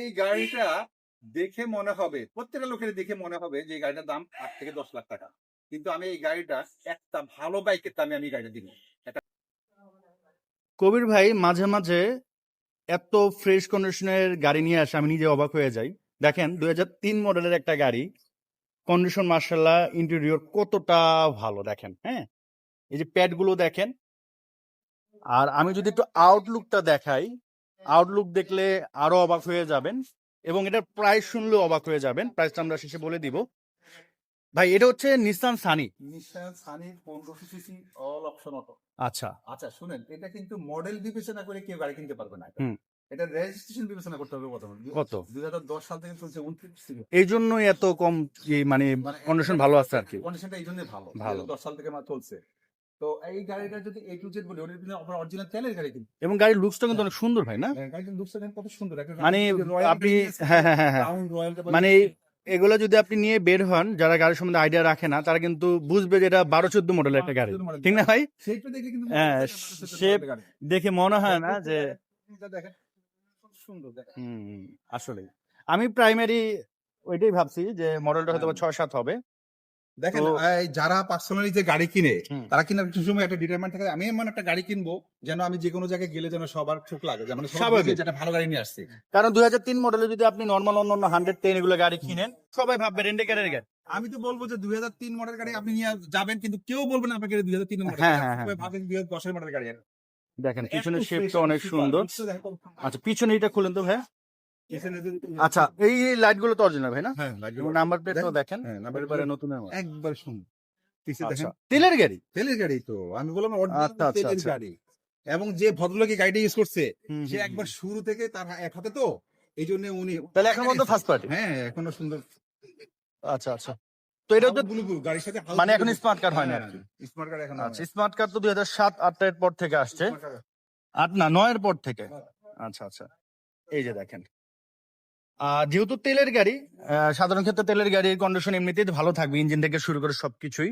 এই গাড়িটা দেখে মনে হবে প্রত্যেকটা লোকের দেখে মনে হবে যে এই গাড়িটার দাম আট থেকে দশ লাখ টাকা। কিন্তু আমি এই গাড়িটা একটা ভালো বাইকের দামে আমি গাড়িটা দিব কবির ভাই মাঝে মাঝে এত ফ্রেশ কন্ডিশনের গাড়ি নিয়ে আসে আমি নিজে অবাক হয়ে যাই। দেখেন দুই তিন মডেলের একটা গাড়ি কন্ডিশন মার্শাল্লাহ ইন্টেরিয়র কতটা ভালো দেখেন হ্যাঁ? এই যে প্যাডগুলো দেখেন। আর আমি যদি একটু আউটলুকটা দেখাই আউটলুক দেখলে আরও অবাক হয়ে যাবেন এবং এটার প্রাইস শুনলেও অবাক হয়ে যাবেন। প্রাইসটা আমরা শেষে বলে দিব। ভাই এটা হচ্ছে নিসান সানি নিশান সানি পনেরোশো সিসি অল অপশন অটো আচ্ছা। আচ্ছা শুনেন এটা কিন্তু মডেল বিবেচনা করে কেউ গাড়ি কিনতে পারবে না এটা। রেজিস্ট্রেশন বিবেচনা করতে হবে প্রথমে। কত? দুই হাজার দশ সাল থেকে চলছে উনত্রিশ থেকে এই জন্যই এত কম মানে কন্ডিশন ভালো আছে আর কি? কন্ডিশনটা এই জন্যই ভালো। ভালো। দশ সাল থেকে আমার চলছে। তো এই গাড়িটা যদি এ টু জেড বলি পিছনে অরিজিনাল তেলের গাড়ি কিন্তু। এবং গাড়ির লুকসটা কিন্তু অনেক সুন্দর ভাই না? গাড়িটার লুকসটা দেখেন কত সুন্দর। একটা মানে আপনি হ্যাঁ হ্যাঁ হ্যাঁ হ্যাঁ। মানে এগুলো যদি আপনি নিয়ে বের হন যারা গাড়ির সম্বন্ধে আইডিয়া রাখে না তারা কিন্তু বুঝবে যে এটা বারো চোদ্দ মডেলের একটা গাড়ি। 14 ঠিক না ভাই? হ্যাঁ, গাড়ি। দেখে মনে হয় না যে দেখেন সুন্দর আসলে আমি প্রাইমারি ওইটাই ভাবছি যে মডেলটা হয়তো ছয় সাত হবে। দেখেন যারা পার্সোনালি যে গাড়ি কিনে তারা কিনা কিছু সময় একটা ডিটারমেন্ট থাকে আমি এমন একটা গাড়ি কিনবো যেন আমি যে কোনো জায়গায় গেলে যেন সবার চোখ লাগে যেন সবাই স্বাভাবিক। বলবে যে একটা ভালো গাড়ি নিয়ে আসছে। কারণ দুই হাজার তিন মডেলে যদি আপনি নর্মাল অন্য অন্য হান্ড্রেড টেন এগুলো গাড়ি কিনেন সবাই ভাববে রেন্ডেকারের গাড়ি। আমি তো বলব যে দুই হাজার তিন মডেল গাড়ি আপনি নিয়ে যাবেন কিন্তু কেউ বলবে না আপনাকে দুই হাজার তিন মডেল হ্যাঁ, হ্যাঁ, হ্যাঁ। ভাবেন দুই হাজার দশের মডেল গাড়ি। দেখেন পিছনের শেপটা অনেক সুন্দর। আচ্ছা পিছনে এটা খুলেন তো ভাই আচ্ছা এই লাইটগুলো তো অরিজিনাল ভাই না? হ্যাঁ নাম্বার প্লেটটাও দেখেন। হ্যাঁ, number এবারে নতুন একবার পিছে আচ্ছা তেলের গাড়ি? তেলের গাড়ি তো আমি বললাম আচ্ছা, আচ্ছা, তেলের। গাড়ি। এবং যে ভদ্রলোক এই গাড়িটা ইউজ করছে সে একবার শুরু থেকে তার এক হাতে তো এই জন্য উনি তাহলে এখন পর্যন্ত ফার্স্ট পার্টি হ্যাঁ এখনও সুন্দর। আচ্ছা আচ্ছা। তো এটা ব্লু গাড়ির সাথে মানে এখন স্মার্ট কার্ড হয় না হ্যাঁ, স্মার্ট কার্ড এখন আচ্ছা স্মার্ট কার্ড তো দুই হাজার সাত আটের পর থেকে আসছে। আট না নয়ের পর থেকে। আচ্ছা আচ্ছা। এই যে দেখেন। যেহেতু তেলের গাড়ি আহ, সাধারণ ক্ষেত্রে তেলের গাড়ির কন্ডিশন এমনিতেই ভালো থাকবে ইঞ্জিন থেকে শুরু করে সবকিছুই।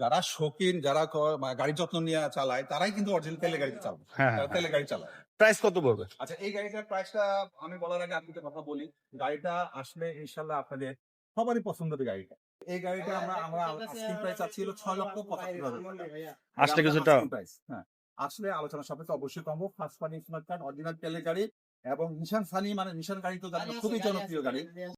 যারা শৌখিন যারা মানে যত্ন নিয়ে চালায় তারাই কিন্তু অরিজিনাল তেলের গাড়ি চালায়। হ্যাঁ তেলের গাড়ি চালায়। প্রাইস কত পড়বে? আচ্ছা এই গাড়িটার প্রাইসটা আমি বলার আগে আপনি কথা বলি। গাড়িটা আসলে ইনশাল্লাহ আপনাদের সবারই পছন্দের গাড়িটা। এই গাড়িটা আমরা আমরা আস্কিং প্রাইস আছে হলো ছয় লক্ষ পঁচাত্তর হাজার আসলে কিছুটা হ্যাঁ। আসলে আলোচনা সাপেক্ষে অবশ্যই কমবো। First party smart card original তেলের গাড়ি। এবং নিশান সানি মানে নিশান গাড়ি তো খুবই জনপ্রিয় গাড়ি।